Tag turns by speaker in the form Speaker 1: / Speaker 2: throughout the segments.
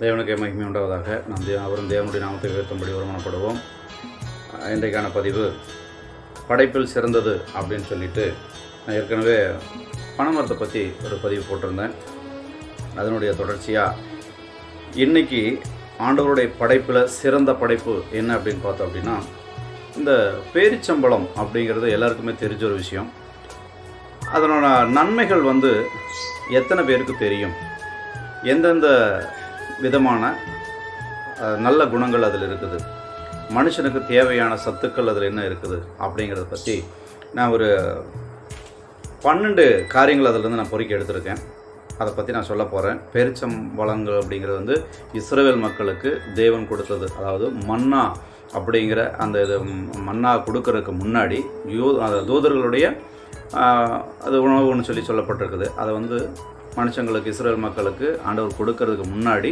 Speaker 1: தேவனுக்கு மகிமை உண்டாவதாக. நாம் தே அவரும் தேவனுடைய நாமத்தை உயர்த்தும்படி வருமானப்படுவோம் இன்றைக்கான பதிவு படைப்பில் சிறந்தது அப்படின்னு சொல்லிட்டு நான் ஏற்கனவே பனைமரத்தை பற்றி ஒரு பதிவு போட்டிருந்தேன். அதனுடைய தொடர்ச்சியாக இன்னைக்கு ஆண்டவருடைய படைப்பில் சிறந்த படைப்பு என்ன அப்படின்னு பார்த்தோம் அப்படின்னா இந்த பேரிச்சம்பளம் அப்படிங்கிறது எல்லாருக்குமே தெரிஞ்ச ஒரு விஷயம். அதனோட நன்மைகள் வந்து எத்தனை பேருக்கு தெரியும்? எந்தெந்த விதமான நல்ல குணங்கள் அதில் இருக்குது. மனுஷனுக்கு தேவையான சத்துக்கள் அதில் என்ன இருக்குது அப்படிங்கிறத பற்றி நான் ஒரு பன்னெண்டு காரியங்கள் அதிலிருந்து நான் பொறுக்கி எடுத்திருக்கேன். அதை பற்றி நான் சொல்ல போகிறேன் பேரிச்சம்பழங்கள் அப்படிங்கிறது வந்து இஸ்ரேல் மக்களுக்கு தேவன் கொடுத்தது. அதாவது மன்னா அப்படிங்கிற அந்த இது மன்னா கொடுக்கறதுக்கு முன்னாடி யூ அந்த தூதர்களுடைய அது உணவுன்னு சொல்லி சொல்லப்பட்டிருக்குது. அதை வந்து மனுஷங்களுக்கு இஸ்ரேல் மக்களுக்கு ஆண்டவர் கொடுக்கறதுக்கு முன்னாடி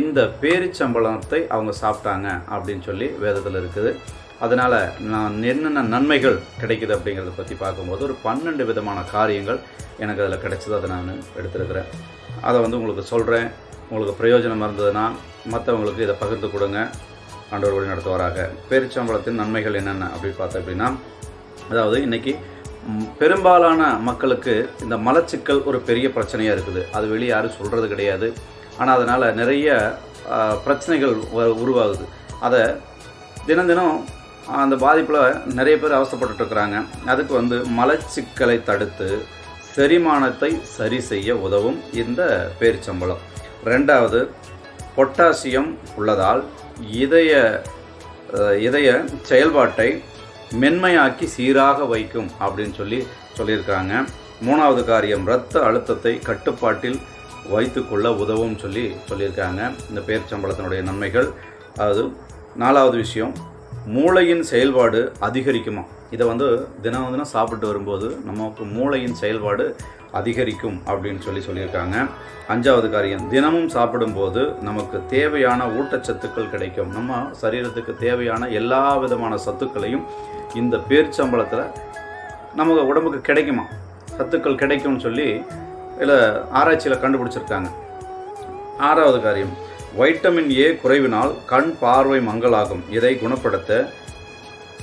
Speaker 1: இந்த பேரிச்சம்பளத்தை அவங்க சாப்பிட்டாங்க அப்படின்னு சொல்லி வேதத்தில் இருக்குது. அதனால் நான் என்னென்ன நன்மைகள் கிடைக்குது அப்படிங்கிறத பற்றி பார்க்கும்போது ஒரு பன்னெண்டு விதமான காரியங்கள் எனக்கு அதில் கிடைச்சது அதை நான் எடுத்திருக்கிறேன். அதை வந்து உங்களுக்கு சொல்கிறேன் உங்களுக்கு பிரயோஜனம் இருந்ததுன்னா மற்றவங்களுக்கு இதை பகிர்ந்து கொடுங்க. ஆண்டவர் வழி நடத்துவாராக பேரிச்சம்பளத்தின் நன்மைகள் என்னென்ன அப்படின்னு பார்த்தோம் அப்படின்னா அதாவது இன்றைக்கி பெரும்பாலான மக்களுக்கு இந்த மலச்சிக்கல் ஒரு பெரிய பிரச்சனையாக இருக்குது. அது வெளியே யாரும் சொல்கிறது கிடையாது. ஆனால் அதனால் நிறைய பிரச்சனைகள் உருவாகுது. அதை தினம் தினம் அந்த பாதிப்பில் நிறைய பேர் அவசப்பட்டுருக்குறாங்க இருக்கிறாங்க. அதுக்கு வந்து மலச்சிக்கலை தடுத்து செரிமானத்தை சரி செய்ய உதவும் இந்த பேரிச்சம்பளம். ரெண்டாவது பொட்டாசியம் உள்ளதால் இதய இதய செயல்பாட்டை மென்மையாக்கி சீராக வைக்கும் அப்படின்னு சொல்லி சொல்லியிருக்காங்க. மூணாவது காரியம் இரத்த அழுத்தத்தை கட்டுப்பாட்டில் வைத்துக்கொள்ள உதவும் சொல்லி சொல்லியிருக்காங்க. இந்த பேர்ச்சம்பளத்தினுடைய நன்மைகள். அது நாலாவது விஷயம் மூளையின் செயல்பாடு அதிகரிக்குமா? இதை வந்து தினம் தினம் சாப்பிட்டு வரும்போது நமக்கு மூளையின் செயல்பாடு அதிகரிக்கும் அப்படின்னு சொல்லி சொல்லியிருக்காங்க. அஞ்சாவது காரியம் தினமும் சாப்பிடும்போது நமக்கு தேவையான ஊட்டச்சத்துக்கள் கிடைக்கும். நம்ம சரீரத்துக்கு தேவையான எல்லா விதமான சத்துக்களையும் இந்த பேர்ச்சம்பளத்தில் நமக்கு உடம்புக்கு கிடைக்குமா? சத்துக்கள் கிடைக்கும்னு சொல்லி இதில் ஆராய்ச்சியில் கண்டுபிடிச்சிருக்காங்க. ஆறாவது காரியம் வைட்டமின் ஏ குறைவினால் கண் பார்வை மங்கலாகும். இதை குணப்படுத்த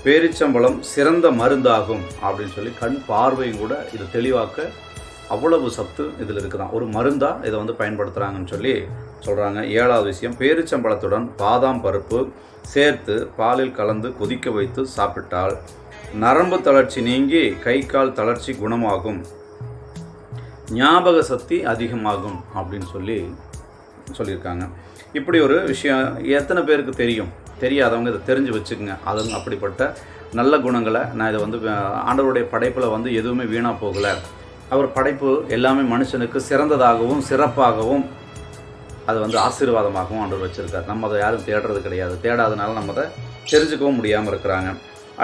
Speaker 1: பேரிச்சம்பழம் சிறந்த மருந்தாகும் அப்படின்னு சொல்லி கண் பார்வையும் கூட இது தெளிவாக்க அவ்வளவு சத்து இதில் இருக்குதான். ஒரு மருந்தாக இதை வந்து பயன்படுத்துகிறாங்கன்னு சொல்லி சொல்கிறாங்க ஏழாவது விஷயம் பேரிச்சம்பழத்துடன் பாதாம் பருப்பு சேர்த்து பாலில் கலந்து கொதிக்க வைத்து சாப்பிட்டால் நரம்பு தளர்ச்சி நீங்கி கை கால் தளர்ச்சி குணமாகும். ஞாபக சக்தி அதிகமாகும் அப்படின்னு சொல்லி சொல்லியிருக்காங்க. இப்படி ஒரு விஷயம் எத்தனை பேருக்கு தெரியும்? தெரியாதவங்க இதை தெரிஞ்சு வச்சுக்கோங்க. அது அப்படிப்பட்ட நல்ல குணங்களை நான் இதை வந்து ஆண்டவருடைய படைப்பில் வந்து எதுவுமே வீணாக போகலை. அவர் படைப்பு எல்லாமே மனுஷனுக்கு சிறந்ததாகவும் சிறப்பாகவும் அது வந்து ஆசீர்வாதமாகவும் ஆண்டவர் வச்சுருக்கார். நம்ம அதை யாரும் தேடுறது கிடையாது. தேடாதனால நம்ம அதை தெரிஞ்சுக்கவும் முடியாமல் இருக்கிறாங்க.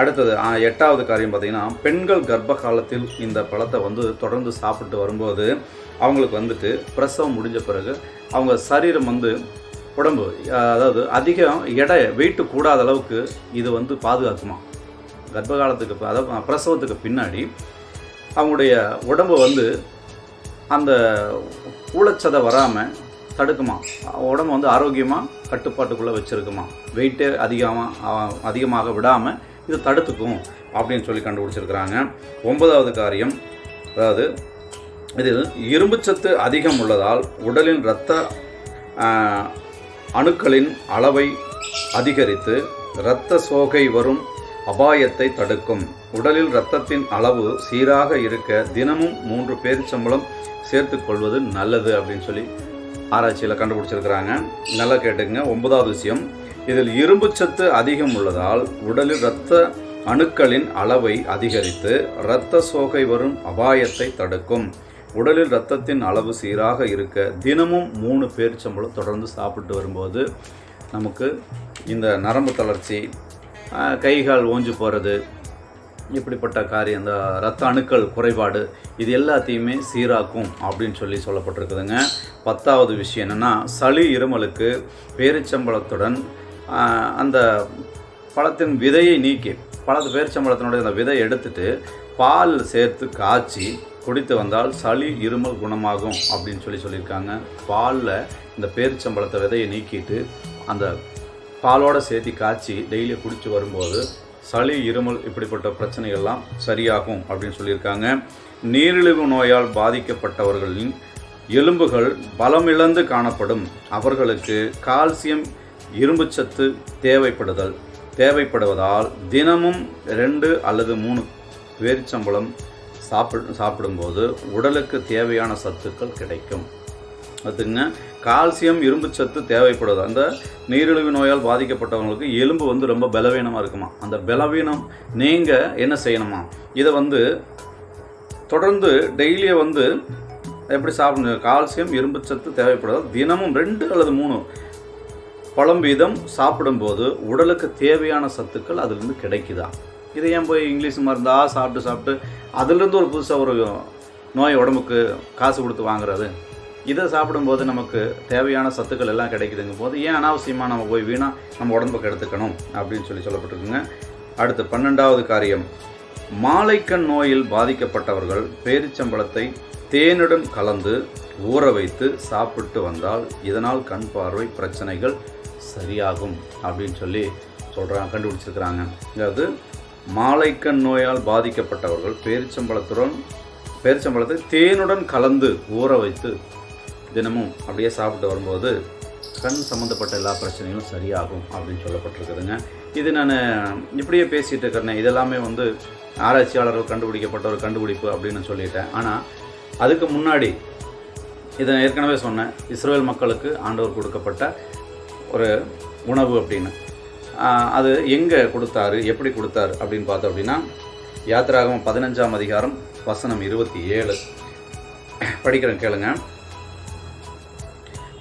Speaker 1: அடுத்தது எட்டாவது காரியம் பார்த்திங்கன்னா பெண்கள் கர்ப்ப காலத்தில் இந்த பழத்தை வந்து தொடர்ந்து சாப்பிட்டு வரும்போது அவங்களுக்கு வந்துட்டு பிரசவம் முடிஞ்ச பிறகு அவங்க சரீரம் வந்து உடம்பு அதாவது அதிகம் எடை வெயிட்டு கூடாத அளவுக்கு இது வந்து பாதுகாக்குமா? கர்ப்ப காலத்துக்கு அதாவது பிரசவத்துக்கு பின்னாடி அவங்களுடைய உடம்பு வந்து அந்த ஊழச்சதை வராமல் தடுக்குமா? உடம்பு வந்து ஆரோக்கியமாக கட்டுப்பாட்டுக்குள்ளே வச்சுருக்குமா? வெயிட்டே அதிகமாக அதிகமாக விடாமல் இது தடுத்துக்கும் அப்படின்னு சொல்லி கண்டுபிடிச்சிருக்கிறாங்க. ஒன்பதாவது காரியம் அதாவது இதில் இரும்புச்சத்து அதிகம் உள்ளதால் உடலின் இரத்த அணுக்களின் அளவை அதிகரித்து இரத்த சோகை வரும் அபாயத்தை தடுக்கும். உடலில் இரத்தத்தின் அளவு சீராக இருக்க தினமும் மூன்று பேரிச்சம்பளம் சேர்த்துக்கொள்வது நல்லது அப்படின்னு சொல்லி ஆராய்ச்சியில் கண்டுபிடிச்சிருக்கிறாங்க. நல்லா கேட்டுங்க ஒன்பதாவது விஷயம். இதில் இரும்புச்சத்து அதிகம் உள்ளதால் உடலில் இரத்த அணுக்களின் அளவை அதிகரித்து இரத்த சோகை வரும் அபாயத்தை தடுக்கும். உடலில் ரத்தத்தின் அளவு சீராக இருக்க தினமும் மூணு பேரிச்சம்பழம் தொடர்ந்து சாப்பிட்டு வரும்போது நமக்கு இந்த நரம்பு தளர்ச்சி கை கால் ஓஞ்சு போகிறது இப்படிப்பட்ட காரியம் இந்த ரத்த அணுக்கள் குறைபாடு இது எல்லாத்தையுமே சீராக்கும் அப்படின்னு சொல்லி சொல்லப்பட்டிருக்குதுங்க. பத்தாவது விஷயம் என்னென்னா சளி இருமலுக்கு பேரிச்சம்பழத்துடன் அந்த பழத்தின் விதையை நீக்கி பழத்து பேரிச்சம்பழத்தினுடைய அந்த விதை எடுத்துட்டு பால் சேர்த்து காய்ச்சி குடித்து வந்தால் சளி இருமல் குணமாகும் அப்படின்னு சொல்லி சொல்லியிருக்காங்க. பாலில் இந்த பேரிச்சம்பழத்தை விதையை நீக்கிட்டு அந்த பாலோட சேர்த்து காய்ச்சி டெய்லி குடித்து வரும்போது சளி இருமல் இப்படிப்பட்ட பிரச்சனைகள்லாம் சரியாகும் அப்படின்னு சொல்லியிருக்காங்க. நீரிழிவு நோயால் பாதிக்கப்பட்டவர்களின் எலும்புகள் பலமிழந்து காணப்படும். அவர்களுக்கு கால்சியம் இரும்புச்சத்து தேவைப்படுதல் தேவைப்படுவதால் தினமும் ரெண்டு அல்லது மூணு பேரிச்சம்பழம் சாப்பிடு சாப்பிடும்போது உடலுக்கு தேவையான சத்துக்கள் கிடைக்கும். அதுங்க கால்சியம் இரும்புச்சத்து தேவைப்படுது. அந்த நீரிழிவு நோயால் பாதிக்கப்பட்டவங்களுக்கு எலும்பு வந்து ரொம்ப பலவீனமாக இருக்குமா? அந்த பலவீனம் நீங்கள் என்ன செய்யணுமா? இதை வந்து தொடர்ந்து டெய்லியை வந்து எப்படி சாப்பிடணும்? கால்சியம் இரும்புச்சத்து தேவைப்படுது? தினமும் ரெண்டு அல்லது மூணு பழம் வீதம் சாப்பிடும்போது உடலுக்கு தேவையான சத்துக்கள் அதுலேருந்து கிடைக்குதா? இதை ஏன் போய் இங்கிலீஷ் மருந்தா சாப்பிட்டு சாப்பிட்டு அதுலேருந்து ஒரு புதுசாக ஒரு நோய் உடம்புக்கு காசு கொடுத்து வாங்குறது. இதை சாப்பிடும்போது நமக்கு தேவையான சத்துக்கள் எல்லாம் கிடைக்குதுங்கும் போது ஏன் அனாவசியமாக நம்ம போய் வீணாக நம்ம உடம்புக்கு எடுத்துக்கணும் அப்படின்னு சொல்லி சொல்லப்பட்டிருக்குங்க. அடுத்து பன்னெண்டாவது காரியம். மாலைக்கண் நோயில் பாதிக்கப்பட்டவர்கள் பேரிச்சம்பழத்தை தேனுடன் கலந்து ஊற வைத்து சாப்பிட்டு வந்தால் இதனால் கண் பார்வை பிரச்சனைகள் சரியாகும் அப்படின்னு சொல்லி சொல்கிறாங்க கண்டுபிடிச்சிருக்கிறாங்க. அதாவது மாலைக்கண் நோயால் பாதிக்கப்பட்டவர்கள் பேரிச்சம்பழத்துடன் பேரிச்சம்பழத்தை தேனுடன் கலந்து ஊற வைத்து தினமும் அப்படியே சாப்பிட்டு வரும்போது கண் சம்மந்தப்பட்ட எல்லா பிரச்சனைகளும் சரியாகும் அப்படின்னு சொல்லப்பட்டிருக்குதுங்க. இது நான் இப்படியே பேசிகிட்டு இருக்கிறேன். இதெல்லாமே வந்து ஆராய்ச்சியாளர்கள் கண்டுபிடிக்கப்பட்ட ஒரு கண்டுபிடிப்பு அப்படின்னு சொல்லிட்டேன். ஆனால் அதுக்கு முன்னாடி இதை ஏற்கனவே சொன்னேன். இஸ்ரேல் மக்களுக்கு ஆண்டவர் கொடுக்கப்பட்ட ஒரு உணவு அப்படின்னு. அது எங்கே கொடுத்தாரு எப்படி கொடுத்தாரு அப்படின்னு பார்த்தோம் அப்படின்னா யாத்திராகம் பதினஞ்சாம் அதிகாரம் வசனம் இருபத்தி ஏழு. படிக்கிறேன் கேளுங்க.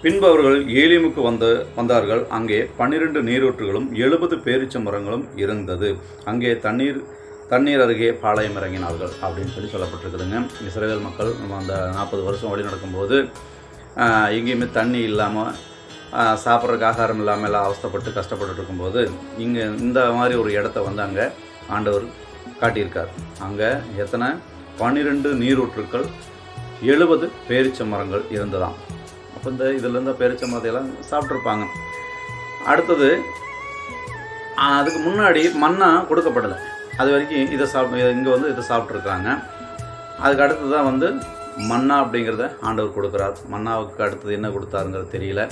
Speaker 1: பின்பு அவர்கள் ஏலிமுக்கு வந்து வந்தார்கள். அங்கே பன்னிரண்டு நீரூற்றுகளும் எழுபது பேரிச்ச மரங்களும் இருந்தது. அங்கே தண்ணீர் தண்ணீர் அருகே பாளையம் இறங்கினார்கள் அப்படின்னு சொல்லி சொல்லப்பட்டிருக்குதுங்க. இஸ்ரேல் மக்கள் நம்ம அந்த நாற்பது வருஷம் வழி நடக்கும்போது எங்கேயுமே தண்ணி இல்லாமல் சாப்பிட்றதுக்கு ஆகாரம் இல்லாமல் எல்லாம் அவஸ்தைப்பட்டு கஷ்டப்பட்டுட்டு இருக்கும்போது இங்கே இந்த மாதிரி ஒரு இடத்த வந்து அங்கே ஆண்டவர் காட்டியிருக்கார். அங்கே எத்தனை? பன்னிரெண்டு நீரூற்றுக்கள் எழுபது பேரிச்ச மரங்கள் இருந்ததாம். அப்போ இந்த இதுலேருந்து பேரிச்ச மரத்தையெல்லாம் சாப்பிட்ருப்பாங்க அடுத்தது அதுக்கு முன்னாடி மண்ணா கொடுக்கப்படலை. அது வரைக்கும் இதை சாப் இங்கே வந்து இதை சாப்பிட்ருக்காங்க அதுக்கு அடுத்தது தான் வந்து மன்னா அப்படிங்கிறத ஆண்டவர் கொடுக்குறார். மன்னாவுக்கு அடுத்தது என்ன கொடுத்தாருங்கிறது தெரியல.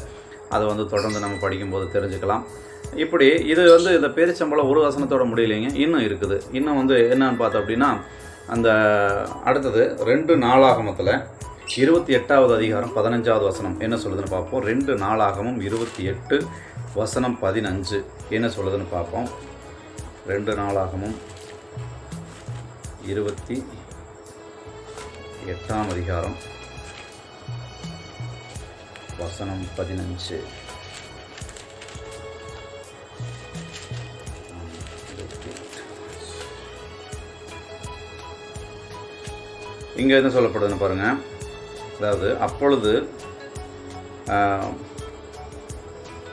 Speaker 1: அதை வந்து தொடர்ந்து நம்ம படிக்கும்போது தெரிஞ்சுக்கலாம். இப்படி இது வந்து இந்த பேரிச்சம்பளம் ஒரு வசனத்தோட முடியலைங்க. இன்னும் இருக்குது. இன்னும் வந்து என்னன்னு பார்த்தோம் அப்படின்னா அந்த அடுத்தது ரெண்டு நாளாகமத்தில் இருபத்தி எட்டாவது அதிகாரம் பதினஞ்சாவது வசனம் என்ன சொல்லுதுன்னு பார்ப்போம். ரெண்டு நாளாகமும் இருபத்தி எட்டு வசனம் பதினஞ்சு என்ன சொல்லுதுன்னு பார்ப்போம். ரெண்டு நாளாகமும் இருபத்தி எட்டாம் அதிகாரம் வசனம் பதினஞ்சு. இங்கே என்ன சொல்லப்படுதுன்னு பாருங்க. அதாவது அப்பொழுது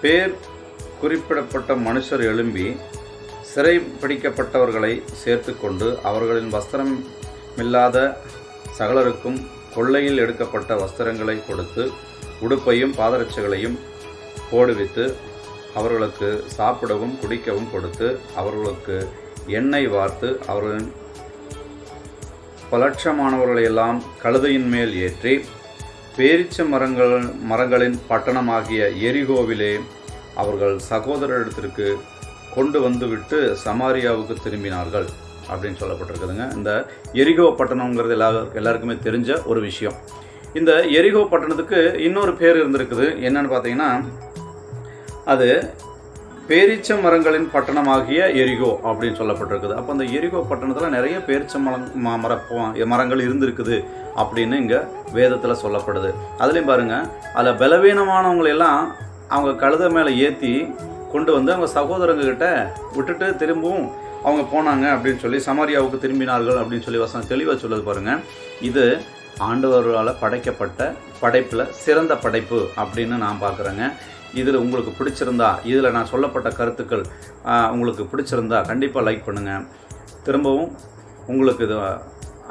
Speaker 1: பேர் குறிப்பிடப்பட்ட மனுஷர் எழும்பி சிறை பிடிக்கப்பட்டவர்களை சேர்த்துக்கொண்டு அவர்களின் வஸ்திரம் இல்லாத சகலருக்கும் கொள்ளையில் எடுக்கப்பட்ட வஸ்திரங்களை கொடுத்து உடுப்பையும் பாதரட்சைகளையும் போடுவித்து அவர்களுக்கு சாப்பிடவும் குடிக்கவும் கொடுத்து அவர்களுக்கு எண்ணெய் வார்த்து அவர்களின் பலட்சமானவர்களையெல்லாம் கழுதையின் மேல் ஏற்றி பேரிச்ச மரங்கள் மரங்களின் பட்டணமாகிய எரிகோவிலே அவர்கள் சகோதரத்திற்கு கொண்டு வந்துவிட்டு சமாரியாவுக்கு திரும்பினார்கள் அப்படின்னு சொல்லப்பட்டிருக்குதுங்க. இந்த எரிகோ பட்டணங்கிறது எல்லா எல்லாருக்குமே தெரிஞ்ச ஒரு விஷயம். இந்த எரிகோ பட்டணத்துக்கு இன்னொரு பேர் இருந்திருக்குது. என்னன்னு பார்த்தீங்கன்னா அது பேரிச்ச மரங்களின் பட்டணமாகிய எரிகோ அப்படின்னு சொல்லப்பட்டிருக்குது. அப்போ அந்த எரிகோ பட்டணத்தில் நிறைய பேரிச்ச மரம் மர மரங்கள் இருந்திருக்குது அப்படின்னு இங்கே வேதத்தில் சொல்லப்படுது. அதுலேயும் பாருங்கள் அதில் பலவீனமானவங்களெல்லாம் அவங்க கழுதை மேலே ஏற்றி கொண்டு வந்து அவங்க சகோதரங்கக்கிட்ட விட்டுட்டு திரும்பவும் அவங்க போனாங்க அப்படின்னு சொல்லி சமாரியாவுக்கு திரும்பினார்கள் அப்படின்னு சொல்லி வசனம் தெளிவாக சொல்லுது பாருங்கள் இது ஆண்டவர்களால் படைக்கப்பட்ட படைப்பில் சிறந்த படைப்பு அப்படின்னு நான் பார்க்குறேங்க. இதில் உங்களுக்கு பிடிச்சிருந்தா இதில் நான் சொல்லப்பட்ட கருத்துக்கள் உங்களுக்கு பிடிச்சிருந்தா கண்டிப்பாக லைக் பண்ணுங்கள் திரும்பவும் உங்களுக்கு இது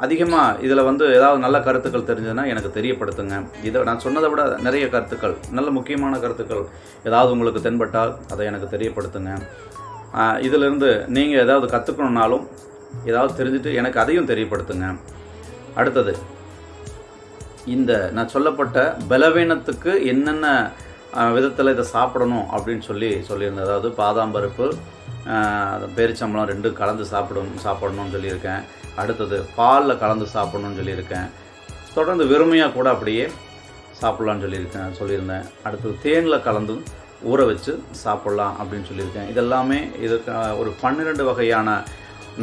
Speaker 1: அதிகமாக இதில் வந்து ஏதாவது நல்ல கருத்துக்கள் தெரிஞ்சதுன்னா எனக்கு தெரியப்படுத்துங்க. இதை நான் சொன்னதை விட நிறைய கருத்துக்கள் நல்ல முக்கியமான கருத்துக்கள் ஏதாவது உங்களுக்கு தென்பட்டால் அதை எனக்கு தெரியப்படுத்துங்க. இதிலிருந்து நீங்கள் ஏதாவது கற்றுக்கணுன்னாலும் ஏதாவது தெரிஞ்சுட்டு எனக்கு அதையும் தெரியப்படுத்துங்க. அடுத்தது இந்த நான் சொல்லப்பட்ட பலவீனத்துக்கு என்னென்ன விதத்தில் இதை சாப்பிடணும் அப்படின்னு சொல்லி சொல்லியிருந்தேன். அதாவது பாதாம் பருப்பு பேரிச்சம்பளம் ரெண்டும் கலந்து சாப்பிடணும் சாப்பிடணும்னு சொல்லியிருக்கேன். அடுத்தது பாலில் கலந்து சாப்பிடணும்னு சொல்லியிருக்கேன். தொடர்ந்து வெறுமையாக கூட அப்படியே சாப்பிட்லான்னு சொல்லியிருக்கேன் சொல்லியிருந்தேன். அடுத்தது தேனில் கலந்து ஊற வச்சு சாப்பிட்லாம் அப்படின்னு சொல்லியிருக்கேன். இதெல்லாமே இதுக்கு ஒரு பன்னிரெண்டு வகையான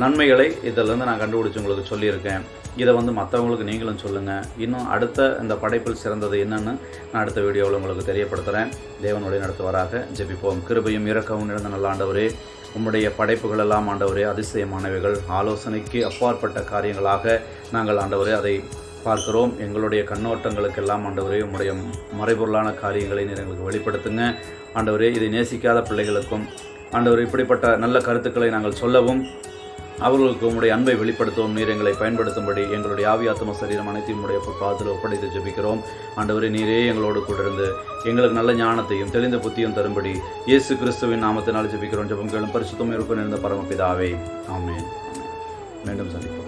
Speaker 1: நன்மைகளை இதிலேருந்து நான் கண்டுபிடிச்சி உங்களுக்கு சொல்லியிருக்கேன். இதை வந்து மற்றவங்களுக்கு நீங்களும் சொல்லுங்கள் இன்னும் அடுத்த இந்த படைப்பில் சிறந்தது என்னன்னு நான் அடுத்த வீடியோவில் உங்களுக்கு தெரியப்படுத்துகிறேன் தேவனுடைய நடத்துவராக ஜெபிப்போம். கிருபையும் இறக்கவும் நிறைந்த நல்ல ஆண்டவரே உம்முடைய படைப்புகள் எல்லாம் ஆண்டவரே அதிசயமானவைகள். ஆலோசனைக்கு அப்பாற்பட்ட காரியங்களாக நாங்கள் ஆண்டவரே அதை பார்க்கிறோம். எங்களுடைய கண்ணோட்டங்களுக்கு எல்லாம் ஆண்டவரே உம்முடைய மறைபொருளான காரியங்களை எங்களுக்கு வெளிப்படுத்துங்க. ஆண்டவரே இதை நேசிக்காத பிள்ளைகளுக்கும் ஆண்டவர் இப்படிப்பட்ட நல்ல கருத்துக்களை நாங்கள் சொல்லவும் அவர்களுக்கு உம்முடைய அன்பை வெளிப்படுத்தவும் நீர் எங்களை பயன்படுத்தும்படி எங்களுடைய ஆவியாத்தம சரீரம் அனைத்தையும் உடைய பாதத்தில் ஒப்படைத்து ஜபிக்கிறோம். ஆண்டவரே நீரே எங்களோடு கூட இருந்து எங்களுக்கு நல்ல ஞானத்தையும் தெளிந்த புத்தியும் தரும்படி இயேசு கிறிஸ்துவின் நாமத்தினால் ஜபிக்கிறோம். ஜபங்களும் பரிசுத்தம் இருக்கும் இருந்த பரமபிதாவே. ஆமே மீண்டும் சந்திப்போம்.